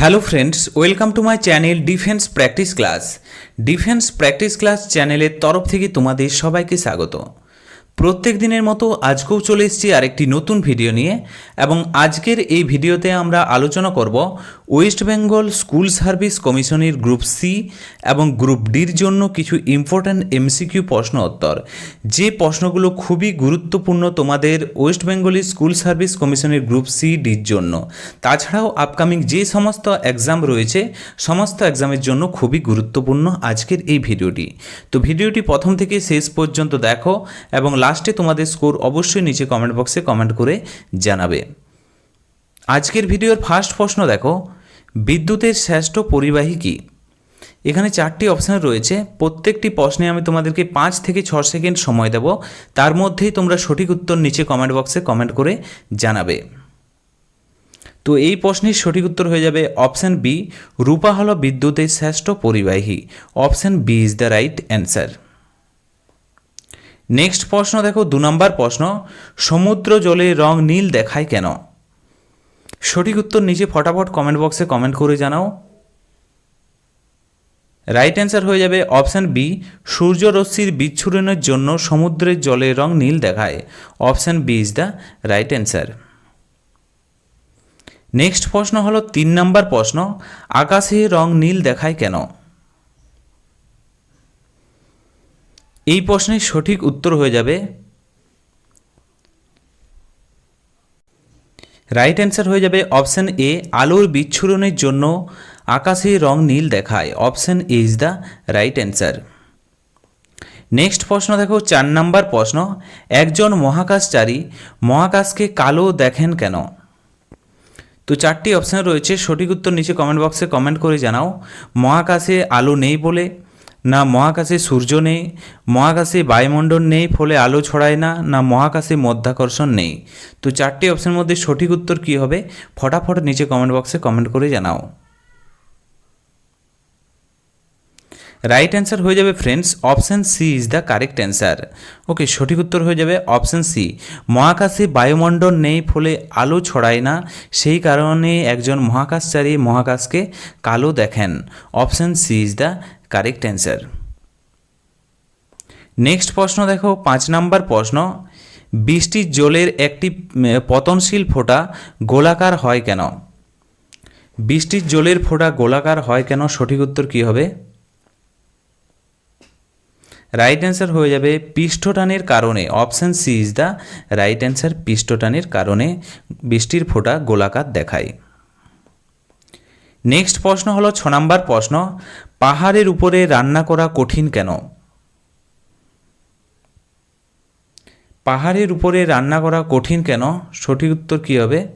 Hello friends welcome to my channel defence practice class defence practice class চ্যানেলের তরফ থেকে তোমাদের সবাইকে স্বাগত। প্রত্যেক দিনের মতো আজকেও চলে এসেছি আরেকটি নতুন ভিডিও নিয়ে এবং আজকের এই ভিডিওতে আমরা আলোচনা করব ওয়েস্ট বেঙ্গল স্কুল সার্ভিস কমিশনের গ্রুপ সি এবং গ্রুপ ডির জন্য কিছু ইম্পর্ট্যান্ট এমসিকিউ প্রশ্ন উত্তর। যে প্রশ্নগুলো খুবই গুরুত্বপূর্ণ তোমাদের ওয়েস্ট বেঙ্গলি স্কুল সার্ভিস কমিশনের গ্রুপ সি ডির জন্য। তাছাড়াও আপকামিং যে সমস্ত এক্সাম রয়েছে, সমস্ত এক্সামের জন্য খুবই গুরুত্বপূর্ণ আজকের এই ভিডিওটি। তো ভিডিওটি প্রথম থেকে শেষ পর্যন্ত দেখো এবং লাস্টে তোমাদের স্কোর অবশ্যই নিচে কমেন্ট বক্সে কমেন্ট করে জানাবে। আজকের ভিডিওর ফার্স্ট প্রশ্ন দেখো। বিদ্যুতের শ্রেষ্ঠ পরিবাহী কী? এখানে চারটি অপশান রয়েছে। প্রত্যেকটি প্রশ্নে আমি তোমাদেরকে পাঁচ থেকে ছ সেকেন্ড সময় দেব। তার মধ্যেই তোমরা সঠিক উত্তর নিচে কমেন্ট বক্সে কমেন্ট করে জানাবে। তো এই প্রশ্নের সঠিক উত্তর হয়ে যাবে অপশান বি, রূপা হলো বিদ্যুতের শ্রেষ্ঠ পরিবাহী। Option B is the right answer. Next প্রশ্ন দেখো, দু নম্বর প্রশ্ন, সমুদ্র জলে রং নীল দেখায় কেন? সঠিক উত্তর নিচে ফটাফট কমেন্ট বক্সে কমেন্ট করে জানাও। রাইট অ্যান্সার হয়ে যাবে অপশান বি সূর্যরশ্মির বিচ্ছুরণের জন্য সমুদ্রের জলের রং নীল দেখায়। Option B is the right answer next প্রশ্ন হলো তিন নম্বর প্রশ্ন, আকাশে রং নীল দেখায় কেন? এই প্রশ্নের সঠিক উত্তর হয়ে যাবে রাইট অ্যান্সার হয়ে যাবে অপশান এ আলোর বিচ্ছুরণের জন্য আকাশে রং নীল দেখায়। Option A is the right answer next প্রশ্ন দেখো, চার নাম্বার প্রশ্ন। একজন মহাকাশচারী মহাকাশকে কালো দেখেন কেন? তো চারটি অপশান রয়েছে, সঠিক উত্তর নিচে কমেন্ট বক্সে কমেন্ট করে জানাও। মহাকাশে আলো নেই বলে না মহাকাশে সূর্য নেই, মহাকাশে বায়ুমণ্ডল নেই, ফলে আলো ছড়ায় না না মহাকাশে মধ্যাকর্ষণ নেই। তো চারটি অপশানের মধ্যে সঠিক উত্তর কী হবে? ফটাফট নিচে কমেন্ট বক্সে কমেন্ট করে জানাও। রাইট অ্যান্সার হয়ে যাবে friends option C is the correct answer okay সঠিক উত্তর হয়ে যাবে অপশান সি মহাকাশে বায়ুমণ্ডল নেই, ফলে আলো ছড়ায় না, সেই কারণে একজন মহাকাশচারী মহাকাশকে কালো দেখেন। Option C is the correct answer next প্রশ্ন দেখো, পাঁচ নাম্বার প্রশ্ন বৃষ্টির জলের একটি পতনশীল ফোঁটা গোলাকার হয় কেন? বৃষ্টির জলের ফোঁটা গোলাকার হয় কেন? সঠিক উত্তর কী হবে? রাইট অ্যান্সার হয়ে যাবে পৃষ্ঠটানের কারণে। Option C is the right answer পৃষ্ঠটানের কারণে বৃষ্টির ফোঁটা গোলাকার দেখায়। নেক্সট প্রশ্ন হলো, ছ নম্বর প্রশ্ন পাহাড়ের উপরে রান্না করা কঠিন কেন? পাহাড়ের উপরে রান্না করা কঠিন কেন? সঠিক উত্তর কী হবে?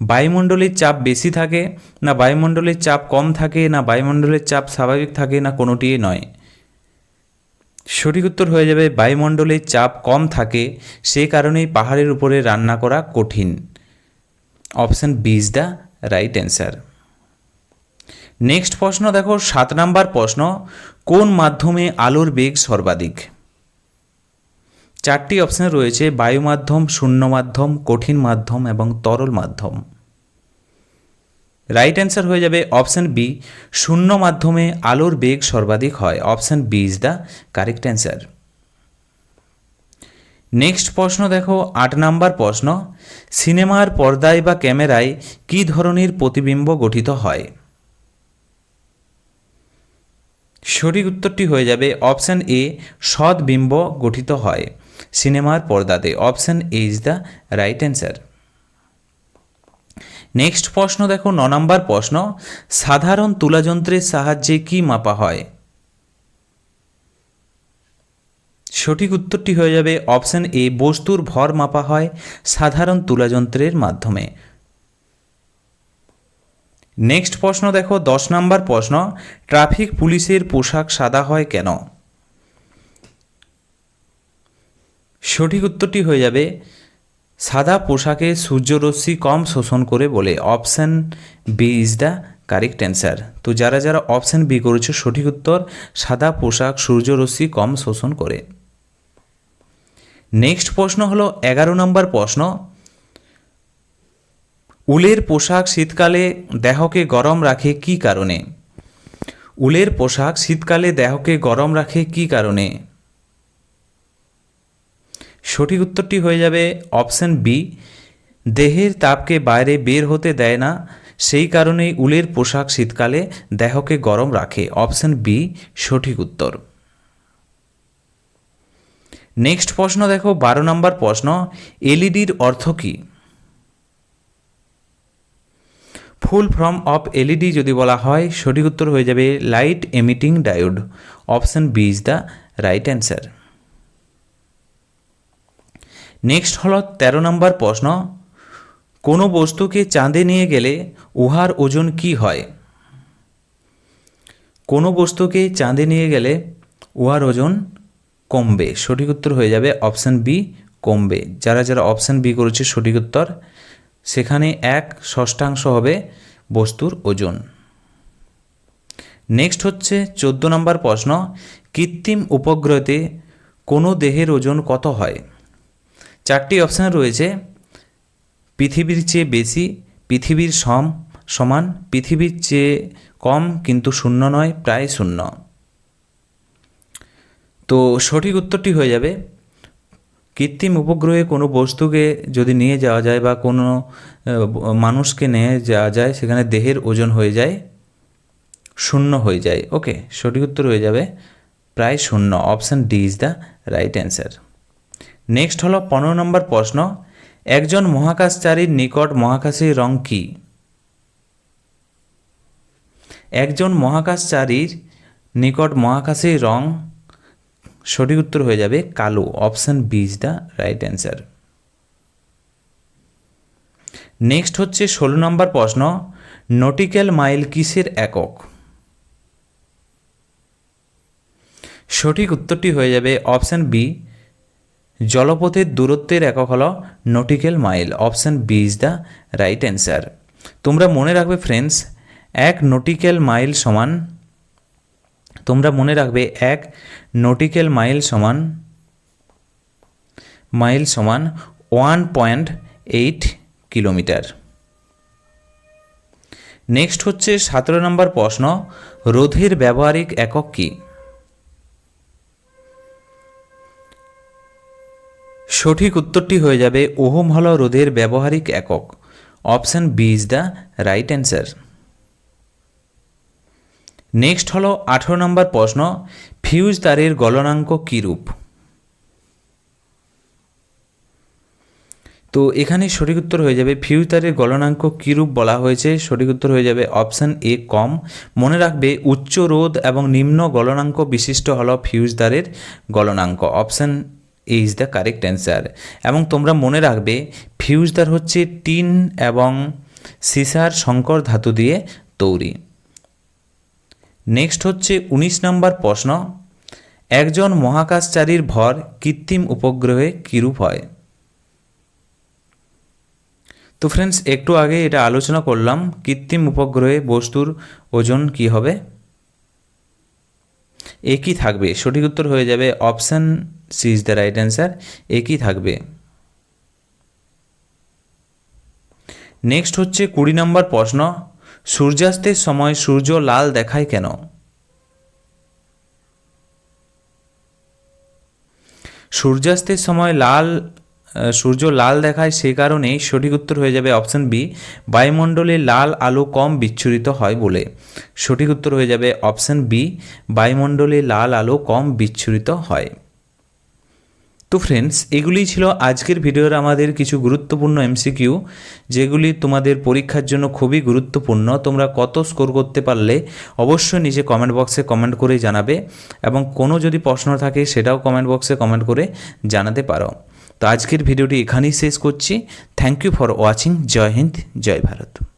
বায়ুমণ্ডলের চাপ বেশি থাকে না বায়ুমণ্ডলের চাপ কম থাকে না বায়ুমণ্ডলের চাপ স্বাভাবিক থাকে না কোনোটিই নয়। সঠিক উত্তর হয়ে যাবে বায়ুমণ্ডলের চাপ কম থাকে সে কারণেই পাহাড়ের উপরে রান্না করা কঠিন। Option B is the right answer. Next প্রশ্ন দেখো, সাত নাম্বার প্রশ্ন, কোন মাধ্যমে আলোর বেগ সর্বাধিক? চারটি অপশান রয়েছে বায়ু মাধ্যম শূন্য মাধ্যম কঠিন মাধ্যম এবং তরল মাধ্যম। রাইট অ্যান্সার হয়ে যাবে অপশান বি শূন্য মাধ্যমে আলোর বেগ সর্বাধিক হয়। Option B is the correct answer next প্রশ্ন দেখো, আট নাম্বার প্রশ্ন, সিনেমার পর্দায় বা ক্যামেরায় কী ধরনের প্রতিবিম্ব গঠিত হয়? সঠিক উত্তরটি হয়ে যাবে অপশান এ সদ্বিম্ব গঠিত হয়। সিনেমার পর্দাতে option A is the right answer next প্রশ্ন দেখো, ন নম্বর প্রশ্ন, সাধারণ তুলাযন্ত্রের সাহায্যে কি মাপা হয়? সঠিক উত্তরটি হয়ে যাবে অপশান এ, বস্তুর ভর মাপা হয় সাধারণ তুলাযন্ত্রের মাধ্যমে। নেক্সট প্রশ্ন দেখো, দশ নম্বর প্রশ্ন, ট্রাফিক পুলিশের পোশাক সাদা হয় কেন? সঠিক উত্তরটি হয়ে যাবে, সাদা পোশাকে সূর্যরশ্মি কম শোষণ করে বলে। Option B is the correct answer তো যারা যারা অপশান বি করেছে, সঠিক উত্তর, সাদা পোশাক সূর্যরশ্মি কম শোষণ করে। নেক্সট প্রশ্ন হলো, এগারো নম্বর প্রশ্ন উলের পোশাক শীতকালে দেহকে গরম রাখে কী কারণে? উলের পোশাক শীতকালে দেহকে গরম রাখে কী কারণে? সঠিক উত্তরটি হয়ে যাবে অপশন বি দেহের তাপকে বাইরে বের হতে দেয় না, সেই কারণেই উলের পোশাক শীতকালে দেহকে গরম রাখে। অপশন বি সঠিক উত্তর। নেক্সট প্রশ্ন দেখো, বারো নম্বর প্রশ্ন, এলইডির অর্থ কী? ফুল ফর্ম অফ এলইডি যদি বলা হয়, সঠিক উত্তর হয়ে যাবে light emitting diode. Option B is the right answer. Next হল তেরো নম্বর প্রশ্ন। কোনো বস্তুকে চাঁদে নিয়ে গেলে উহার ওজন কি হয়? কোনো বস্তুকে চাঁদে নিয়ে গেলে উহার ওজন কমবে? সঠিক উত্তর হয়ে যাবে অপশান বি, কমবে। যারা যারা অপশান বি করেছে, সঠিক উত্তর সেখানে এক ষষ্ঠাংশ হবে বস্তুর ওজন। নেক্সট হচ্ছে চোদ্দ নম্বর প্রশ্ন, কৃত্রিম উপগ্রহতে কোনো দেহের ওজন কত হয়? চারটি অপশান রয়েছে, পৃথিবীর চেয়ে বেশি, পৃথিবীর সম সমান, পৃথিবীর চেয়ে কম কিন্তু শূন্য নয়, প্রায় শূন্য। তো সঠিক উত্তরটি হয়ে যাবে কৃত্রিম উপগ্রহে কোনো বস্তুকে যদি নিয়ে যাওয়া যায় বা কোনো মানুষকে নিয়ে যাওয়া যায়, সেখানে দেহের ওজন হয়ে যায়, শূন্য হয়ে যায়। ওকে সঠিক উত্তর হয়ে যাবে প্রায় শূন্য। Option D is the right answer next হলো পনেরো নম্বর প্রশ্ন। একজন মহাকাশচারীর নিকট মহাকাশের রং কী? একজন মহাকাশচারীর নিকট মহাকাশের রং সঠিক উত্তর হয়ে যাবে কালো option B is the right answer next হচ্ছে ষোলো নম্বর প্রশ্ন নটিক্যাল মাইল কিসের একক? সঠিক উত্তরটি হয়ে যাবে অপশান বি জলপথের দূরত্বের একক হল nautical mile option B is the right answer তোমরা মনে রাখবে ফ্রেন্ডস এক নটিক্যাল মাইল সমান তোমরা মনে রাখবে, এক নটিক্যাল মাইল সমান মাইল সমান one point eight kilometre. Next হচ্ছে সতেরো নম্বর প্রশ্ন, রোধের ব্যবহারিক একক কী? সঠিক উত্তরটি হয়ে যাবে, ওহম হল রোধের ব্যবহারিক একক। Option B is the right answer next হলো আঠেরো নম্বর প্রশ্ন ফিউজ তারের গলনাঙ্ক কীরূপ তো এখানে সঠিক উত্তর হয়ে যাবে ফিউজ তারের গলনাঙ্ক কীরূপ বলা হয়েছে? সঠিক উত্তর হয়ে যাবে অপশান এ কম। মনে রাখবে, উচ্চ রোধ এবং নিম্ন গলনাঙ্ক বিশিষ্ট হল ফিউজ তারের গলনাঙ্ক। Option A is the correct answer এবং তোমরা মনে রাখবে ফিউজ তার হচ্ছে টিন এবং সিসার শঙ্কর ধাতু দিয়ে তৈরি। নেক্সট হচ্ছে ১৯ নম্বর প্রশ্ন। একজন মহাকাশচারীর ভর কৃত্রিম উপগ্রহে কীরূপ হয়? তো ফ্রেন্ডস একটু আগে এটা আলোচনা করলাম, কৃত্রিম উপগ্রহে বস্তুর ওজন কি হবে? একই থাকবে? সঠিক উত্তর হয়ে যাবে option C is the right answer একই থাকবে? নেক্সট হচ্ছে কুড়ি নম্বর প্রশ্ন। সূর্যাস্তের সময় সূর্য লাল দেখায় কেন? সূর্যাস্তের সময় লাল সূর্য লাল দেখায় সে কারণেই সঠিক উত্তর হয়ে যাবে অপশান বি, বায়ুমণ্ডলে লাল আলো কম বিচ্ছুরিত হয় বলে। সঠিক উত্তর হয়ে যাবে অপশান বি, বায়ুমণ্ডলে লাল আলো কম বিচ্ছুরিত হয়। তো ফ্রেন্ডস এগুলি ছিল আজকের ভিডিওর আমাদের কিছু গুরুত্বপূর্ণ এমসিকিউ যেগুলি তোমাদের পরীক্ষার জন্য খুবই গুরুত্বপূর্ণ। তোমরা কত স্কোর করতে পারলে অবশ্যই নিজে কমেন্ট বক্সে কমেন্ট করে জানাবে এবং কোনো যদি প্রশ্ন থাকে সেটাও কমেন্ট বক্সে কমেন্ট করে জানাতে পারো। তো আজকের ভিডিওটি এখানেই শেষ করছি। থ্যাংক ইউ ফর ওয়াচিং জয় হিন্দ, জয় ভারত।